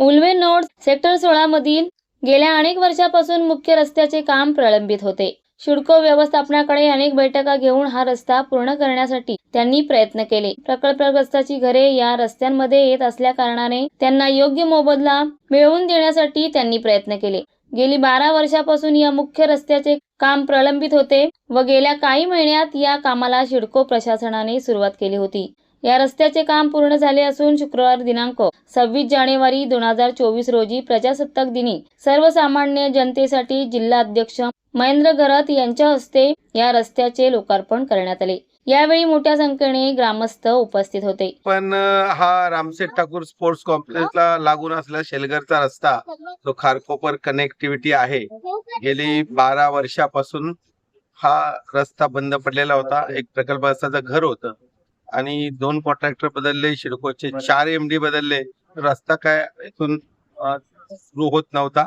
Sector सोळा मधील गेल्या अनेक वर्षापासून मुख्य रस्त्याचे काम प्रलंबित होते. शिडको व्यवस्थापनाकडे अनेक बैठका घेऊन हा रस्ता पूर्ण करण्यासाठी त्यांनी प्रयत्न केले. प्रकल्पग्रस्ताची घरे या रस्त्यांमध्ये येत असल्या कारणाने त्यांना योग्य मोबदला मिळवून देण्यासाठी त्यांनी प्रयत्न केले. गेली बारा वर्षापासून या मुख्य रस्त्याचे काम प्रलंबित होते व गेल्या काही महिन्यात या कामाला शिडको प्रशासनाने सुरुवात केली होती. या रस्त्याचे काम पूर्ण झाले असून शुक्रवार दिनांक सव्वीस जानेवारी दोन हजार चोवीस रोजी प्रजासत्ताक दिनी सर्वसामान्य जनतेसाठी जिल्हा अध्यक्ष महेंद्र घरत यांच्या हस्ते या रस्त्याचे लोकार्पण करण्यात आले. यावेळी मोठ्या संख्येने ग्रामस्थ उपस्थित होते. पण हा रामसेठ ठाकूर स्पोर्ट्स कॉम्प्लेक्सला लागून असलेला शेलगरचा रस्ता जो खारकोपर कनेक्टिव्हिटी आहे. गेली बारा वर्षापासून हा रस्ता बंद पडलेला होता. एक प्रकल्प प्रकल्पग्रस्ताचं घर होतं. आणि दोन कॉन्ट्रॅक्टर बदलले शिडकोचे चार एमडी बदलले. रस्ता काय इथून सुरू होत नव्हता.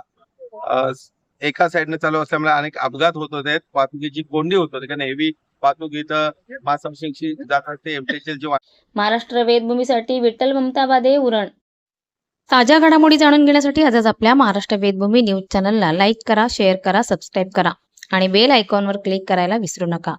एका साईडने चालू असल्यामुळे अनेक अपघात होत होते. वाहतुकीची कोंडी होत होती. कारण हेवी वाहतूक इथं जात असते. महाराष्ट्र वेदभूमीसाठी विठ्ठल ममताबादे उरण. ताज्या घडामोडी जाणून घेण्यासाठी आजच आपल्या महाराष्ट्र वेदभूमी न्यूज चॅनलला लाईक करा शेअर करा सबस्क्राईब करा आणि बेल आयकॉनवर क्लिक करायला विसरू नका.